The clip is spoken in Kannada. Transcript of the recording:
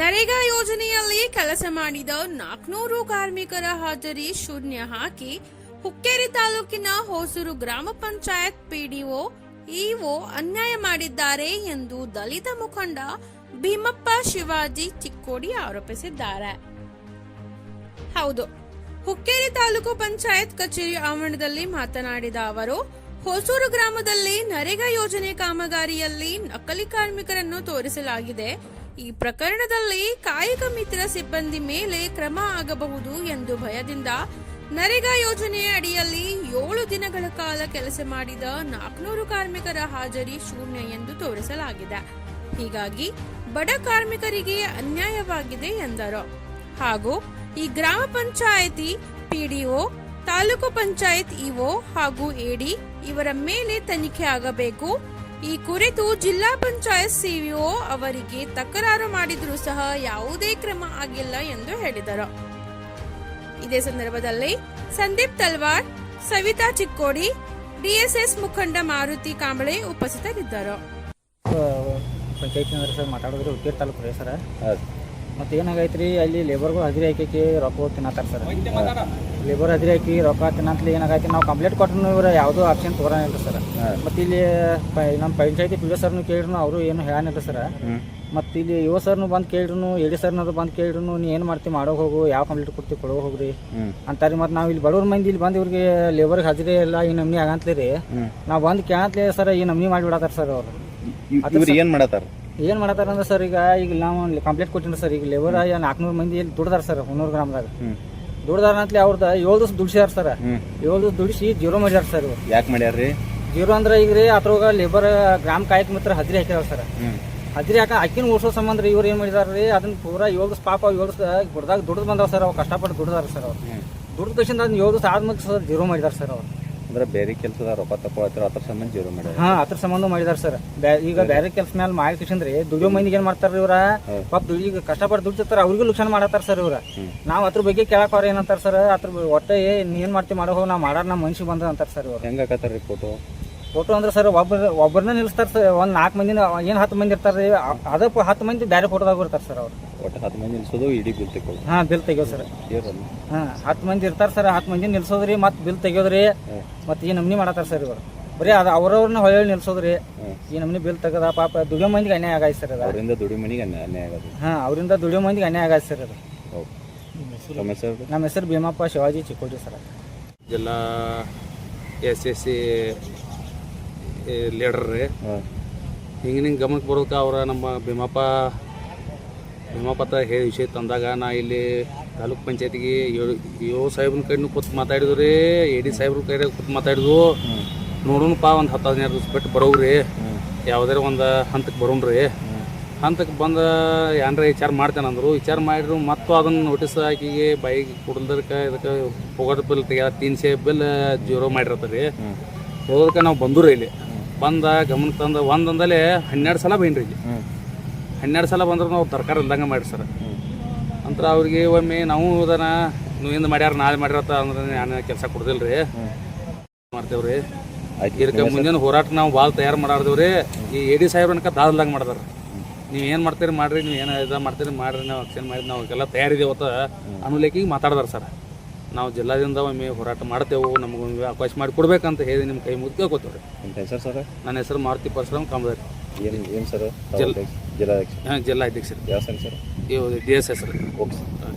ನರೇಗಾ ಯೋಜನೆಯಲ್ಲಿ ಕೆಲಸ ಮಾಡಿದ ನಾಲ್ಕನೂರು ಕಾರ್ಮಿಕರ ಹಾಜರಿ ಶೂನ್ಯ ಹಾಕಿ ಹುಕ್ಕೇರಿ ತಾಲೂಕಿನ ಹೊಸೂರು ಗ್ರಾಮ ಪಂಚಾಯತ್ ಪಿಡಿಒ ಇಒ ಅನ್ಯಾಯ ಮಾಡಿದ್ದಾರೆ ಎಂದು ದಲಿತ ಮುಖಂಡ ಭೀಮಪ್ಪ ಶಿವಾಜಿ ಚಿಕ್ಕೋಡಿ ಆರೋಪಿಸಿದ್ದಾರೆ. ಹೌದು, ಹುಕ್ಕೇರಿ ತಾಲೂಕು ಪಂಚಾಯತ್ ಕಚೇರಿ ಆವರಣದಲ್ಲಿ ಮಾತನಾಡಿದ ಅವರು, ಹೊಸೂರು ಗ್ರಾಮದಲ್ಲಿ ನರೇಗಾ ಯೋಜನೆ ಕಾಮಗಾರಿಯಲ್ಲಿ ನಕಲಿ ಕಾರ್ಮಿಕರನ್ನು ತೋರಿಸಲಾಗಿದೆ. ಈ ಪ್ರಕರಣದಲ್ಲಿ ಕಾಯಕ ಮಿತ್ರ ಸಿಬ್ಬಂದಿ ಮೇಲೆ ಕ್ರಮ ಆಗಬಹುದು ಎಂದು ಭಯದಿಂದ ನರೇಗಾ ಯೋಜನೆಯ ಅಡಿಯಲ್ಲಿ ಏಳು ದಿನಗಳ ಕಾಲ ಕೆಲಸ ಮಾಡಿದ ನಾಲ್ಕುನೂರು ಕಾರ್ಮಿಕರ ಹಾಜರಿ ಶೂನ್ಯ ಎಂದು ತೋರಿಸಲಾಗಿದೆ. ಹೀಗಾಗಿ ಬಡ ಕಾರ್ಮಿಕರಿಗೆ ಅನ್ಯಾಯವಾಗಿದೆ ಎಂದರು. ಹಾಗೂ ಈ ಗ್ರಾಮ ಪಂಚಾಯಿತಿ, ಪಿಡಿಒ, ತಾಲೂಕು ಪಂಚಾಯತ್ ಇಒ ಹಾಗೂ ಎಡಿ ಇವರ ಮೇಲೆ ತನಿಖೆ ಆಗಬೇಕು. ಈ ಕುರಿತು ಜಿಲ್ಲಾ ಪಂಚಾಯತ್ ಸಿಇಒ ಅವರಿಗೆ ತಕರಾರು ಮಾಡಿದರೂ ಸಹ ಯಾವುದೇ ಕ್ರಮ ಆಗಿಲ್ಲ ಎಂದು ಹೇಳಿದರು. ಇದೇ ಸಂದರ್ಭದಲ್ಲಿ ಸಂದೀಪ್ ತಲ್ವಾರ್ ಸವಿತಾ ಚಿಕ್ಕೋಡಿ ಡಿಎಸ್ಎಸ್ ಮುಖಂಡ ಮಾರುತಿ ಕಾಂಬಳೆ ಉಪಸ್ಥಿತರಿದ್ದರು. ಪಂಚಾಯತ್ ಮಾತಾಡಿದ್ರೆ ಉತ್ತರ ತಾಲೂಕು ಸರ್ ಮತ್ತು ಏನಾಗೈತೆ ರೀ ಅಲ್ಲಿ ಲೇಬರ್ಗಳು ಹದಿರಿ ಹಾಕಿ ರೊಕ್ಕ ತಿನ್ನತ್ತಾರ ಸರ್ ಲೇಬರ್ ಹದಿರಿ ಹಾಕಿ ರೊಕ್ಕ ತಿನ್ನತ್ಲಿ ಏನಾಗೈತಿ ನಾವು ಕಂಪ್ಲೇಂಟ್ ಕೊಟ್ಟರು ಇವ್ರು ಯಾವುದೂ ಆಪ್ಷನ್ ತೋರನಿಲ್ಲ ಸರ್ ಮತ್ತು ಇಲ್ಲಿ ನಮ್ಮ ಪಂಚಾಯತಿ ಪಿ ಸರ್ನು ಕೇಳಿದ್ರು ಅವರು ಏನು ಹೇಳನಿಲ್ಲ ಸರ್ ಮತ್ತು ಇಲ್ಲಿ ಯುವ ಸರ್ನು ಬಂದು ಕೇಳಿದ್ರು ಎಡಿ ಸರ್ನದು ಬಂದು ಕೇಳಿದ್ರು ನೀ ಏನು ಮಾಡ್ತಿ ಮಾಡೋಕೆ ಹೋಗು ಯಾವ ಕಂಪ್ಲೇಂಟ್ ಕೊಡ್ತಿ ಕೊಡೋ ಹೋಗ್ರಿ. ಅಂತಾರೆ ಮತ್ತೆ ನಾವು ಇಲ್ಲಿ ಬಡವ್ರ ಮಂದಿ ಇಲ್ಲಿ ಬಂದು ಇವ್ರಿಗೆ ಲೇಬರ್ಗೆ ಹಾಜರಿ ಎಲ್ಲ ಈ ನಮ್ನಿ ಆಗಂತ್ಲಿ ರೀ. ನಾವು ಬಂದು ಕೇಳತ್ಲೇ ಸರ್ ಈ ನಮ್ನಿ ಮಾಡಿಬಿಡತ್ತಾರ ಸರ್ ಅವರು. ಏನು ಮಾಡತ್ತಾರ? ಏನ್ ಮಾಡತ್ತಾರಂದ್ರೆ ಸರ್ ಈಗ ಈಗ ನಾವು ಕಂಪ್ಲೇಂಟ್ ಕೊಟ್ಟಿನಿ ಸರ್ ಈಗ ಲೇಬರ್ ನಾಲ್ಕುನೂರು ಮಂದಿ ಇಲ್ಲಿ ದುಡ್ದಾರ ಸರ್ ಹುನ್ನೂರು ಗ್ರಾಮದಾಗ. ದುಡ್ದಾರ ಅಂತಲೇ ಅವ್ರದ್ದು ಏಳು ದಿವಸ ದುಡಿಸ್ಯಾರ ಸರ್? ಏಳು ದಿವಸ ದುಡಿಸಿ ಜೀರೋ ಮಾಡ್ಯಾರ ಸರ್ ಯಾಕೆ ಯಾಕೆ ರೀ ಜೀರೋ ಅಂದ್ರೆ ಈಗ ರೀ ಅದ್ರೊಳಗೆ ಲೇಬರ್ ಗ್ರಾಮ ಕಾಯಕ ಮಿತ್ರ ಹದ್ರಿ ಹಾಕ್ಯಾರ ಸರ್. ಹದ್ರಿ ಹಾಕ ಅಕ್ಕಿನ ಓಡಿಸೋ ಸಂಬಂಧ ರೀ ಇವ್ರು ಏನು ಮಾಡಿದಾರ ರೀ ಅದನ್ನ ಪೂರಾ ಏಳು ದಿವಸ ಪಾಪ ಏಳು ದಿವಸ ಗುಡ್ದಾಗ ದುಡ್ದು ಬಂದಾವ ಸರ್ ಅವ್ರು ಕಷ್ಟಪಟ್ಟು ದುಡ್ದಾರ ಸರ್ ಅವ್ರು. ದುಡ್ದು ಕಷ್ಟ ಅದನ್ನ ಏಳು ದಿವಸ ಆದ್ಮೇಲೆ ಸರ್ ಜೀರೋ ಮಾಡಿದಾರ ಸರ್ ಅವ್ರು. ಅಂದ್ರೆ ಬೇರೆ ಕೆಲಸದ ರೊಕ್ಕ ತಗೊಳತ್ತಾರ ಅದ್ರ ಸಂಬಂಧ ಜೀರೋ ಮಾಡ್ಯಾರ ಹಾ ಅದ್ರ ಸಂಬಂಧ ಮಾಡಿದಾರ ಸರ್. ಈಗ ಬೇರೆ. ಕೆಲಸ ಮ್ಯಾಲ ಮಾಡಿ ಕಿಶಂದ್ರಿ ದುಡಿಯೋ ಮಂದಿಗೆ ಏನ್ ಮಾಡ್ತಾರ ಇವ್ರ? ಪಾಪ ಈಗ ಕಷ್ಟಪಟ್ಟು ದುಡ್ತಿರ್ತಾರ ಅವ್ರಿಗೂ ಲುಕ್ಷಣ ಮಾಡತ್ತಾರ ಸರ್ ಇವ್ರ. ನಾವ್ ಅದ್ರ ಬಗ್ಗೆ ಕೇಳಕ್ ಅವ್ರ ಏನಂತಾರ ಸರ್? ಅದ್ರ ಒಟ್ಟೆ ಏನ್ ಮಾಡ್ತಿ ಮಾಡೋ ಹೋಗಿ ನಾವ್ ಮಾಡಾರ ನಮ್ಮ ಮನುಷ್ಯ ಬಂದ ಅಂತಾರ ಸರ್ ಇವ್ರು. ಹೆಂಗ ಹಾಕತ್ತಾರ್ರಿ ಫೋಟೋ ಫೋಟೋ ಅಂದ್ರೆ ಸರ್ ಒಬ್ಬ ಒಬ್ಬರನ್ನ ನಿಲ್ಲಿಸ್ತಾರ ಸರ್ ಒಂದು ನಾಲ್ಕು ಮಂದಿನ ಏನು ಹತ್ತು ಮಂದಿ ಇರ್ತಾರೆ ಅದ ಹತ್ತು ಮಂದಿ ಬೇರೆ ಫೋಟೋದಾಗ ಬರ್ತಾರೆ ಸರ್ ಅವ್ರು. ಒಟ್ಟು ಹತ್ತು ಮಂದಿ ನಿಲ್ಸೋದು ಇಡೀ ಬಿಲ್ ತಗೊಳ್ಳೋದು ಹಾಂ ಬಿಲ್ ತೆಗಿಯೋ ಸರ್ ಹಾ ಹತ್ತು ಮಂದಿ ಇರ್ತಾರೆ ಸರ್ ಹತ್ತು ಮಂದಿ ನಿಲ್ಸೋದ್ರಿ ಮತ್ತು ಬಿಲ್ ತೆಗಿಯೋದ್ರಿ ಮತ್ತು ಈ ನಮ್ನಿ ಮಾಡತ್ತಾರ ಸರ್ ಇವರು. ಬರೀ ಅದು ಅವ್ರವ್ರನ್ನ ಹೊಳ್ಳಿ ನಿಲ್ಸೋದ್ರಿ ಈ ನಮ್ನಿ ಬಿಲ್ ತೆಗದ ಪಾಪ ದುಡಿಯೋ ಮಂದಿಗೆ ಅನ್ಯಾಯ ಆಗಾಯ್ತು ಸರ್ ಅದು. ಅವರಿಂದ ದುಡಿ ಮನಿಗೆ ಅನ್ಯಾಯ ಅನ್ಯಾಯ ಆಗೋದು. ಹಾ ಅವರಿಂದ ದುಡಿಯೋ ಮಂದಿಗೆ ಅನ್ಯಾಯ ಆಗಾಯ್ತು ಸರ್ ಅದು. ಹೌದು. ಹೆಸರು? ನಮ್ಮ ಹೆಸರು ಭೀಮಪ್ಪ ಶಿವಾಜಿ ಚಿಕ್ಕೋಟಿ ಸರ್ ಎಲ್ಲ ಎಸ್ ಎಸ್ ಸಿ ಲೀಡರ್ ರೀ. ಹಿಂಗೆ ನಿಂಗೆ ಗಮನಕ್ಕೆ ಬರೋದಕ್ಕೆ ಅವರ ನಮ್ಮ ಭೀಮಪ್ಪ ಭೀಮಪ್ಪ ತ ಹೇಳಿ ವಿಷಯ ತಂದಾಗ ನಾ ಇಲ್ಲಿ ತಾಲೂಕ್ ಪಂಚಾಯತಿಗೆ ಏಳು ಏಳು ಸಾಹೇಬ್ರ ಕಡೆನೂ ಕೂತು ಮಾತಾಡಿದ್ವು ರೀ ಎ ಡಿ ಸಾಹೇಬ್ರ ಕೈ ಕೂತು ಮಾತಾಡಿದ್ವು. ನೋಡೋಣಪ್ಪ ಒಂದು ಹತ್ತು ಹದಿನೈದು ದಿವಸ ಬಿಟ್ಟು ಬರೋವ್ರಿ ಯಾವುದಾರ ಒಂದು ಹಂತಕ್ಕೆ ಬರೋಣ್ರಿ ಹಂತಕ್ಕೆ ಬಂದ ಏನಾರ ವಿಚಾರ ಮಾಡ್ತೇನೆ ಅಂದರು. ವಿಚಾರ ಮಾಡಿದ್ರು ಮತ್ತು ಅದನ್ನು ನೋಟಿಸ್ ಹಾಕಿಗೆ ಬೈಕ್ ಕುಡ್ದಕ್ಕೆ ಇದಕ್ಕೆ ಹೋಗೋದು ಬಿಲ್ ತೆಗ್ಯಾರ ತೀನ್ಸೆ ಬಿಲ್ ಜೀರೋ ಮಾಡಿರ್ತಾರೆ. ರೀ ಹೋಗೋದಕ್ಕೆ ನಾವು ಬಂದರು ಇಲ್ಲಿ. ಬಂದ ಗಮನಕ್ಕೆ ತಂದ ಒಂದಂದಲೆ ಹನ್ನೆರಡು ಸಲ ಬೈನ್ರಿ ಇಲ್ಲಿ. ಹನ್ನೆರಡು ಸಲ ಬಂದ್ರೆ ನಾವು ತರಕಾರಿ ಇಲ್ದಂಗೆ ಮಾಡಿ ಸರ್. ಅಂತರ ಅವ್ರಿಗೆ ಒಮ್ಮೆ ನಾವು ಅದನ್ನ ನೀವು ಹಿಂದೆ ಮಾಡ್ಯಾರ ನಾಳೆ ಮಾಡ್ಯಾರತ್ತ ಅಂದ್ರೆ ನಾನು ಕೆಲಸ ಕೊಡ್ದಿಲ್ಲ ರೀ ಮಾಡ್ತೇವ್ರಿ. ಇದಕ್ಕೆ ಮುಂದಿನ ಹೋರಾಟ ನಾವು ಭಾಳ ತಯಾರು ಮಾಡಾರ್ದೇವ್ರಿ. ಈ ಎ ಡಿ ಸಾಹೇಬ್ರನ್ಕ ದಾದಲ್ದಂಗೆ ಮಾಡ್ದಾರ. ನೀವು ಏನು ಮಾಡ್ತೀರಿ ಮಾಡ್ರಿ ನೀವು ಏನು ಇದು ಮಾಡ್ತೀರಿ ಮಾಡ್ರಿ ನಾವು ಅಕ್ಷನ್ ಮಾಡಿ ನಾವು ಎಲ್ಲ ತಯಾರಿದೇವತ್ತ ಲೇಖಿಗೆ ಮಾತಾಡ್ದಾರ ಸರ್. ನಾವು ಜಿಲ್ಲಾದಿಂದ ಒಮ್ಮೆ ಹೋರಾಟ ಮಾಡ್ತೇವೆ ನಮಗೊಂದು ಅವಕಾಶ ಮಾಡಿ ಕೊಡ್ಬೇಕಂತ ಹೇಳಿ ನಿಮ್ಮ ಕೈ ಮುಗ್ದು ಕೇಳ್ಕೊತೇವೆ ನಿಮ್ಮ ಹೆಸರು ಸರ್? ನನ್ನ ಹೆಸರು ಮಾರುತಿ ಪರಶುರಾಮ್ ಕಾಮದಾರಿ ಏನು ಏನು ಸರ್? ಜಿಲ್- ಜಿಲ್ಲಾಧ್ಯಕ್ಷ ಹಾಂ ಜಿಲ್ಲಾ ಅಧ್ಯಕ್ಷರು. ಯಾವ ಸರ್? ಇವು D S S okay sir.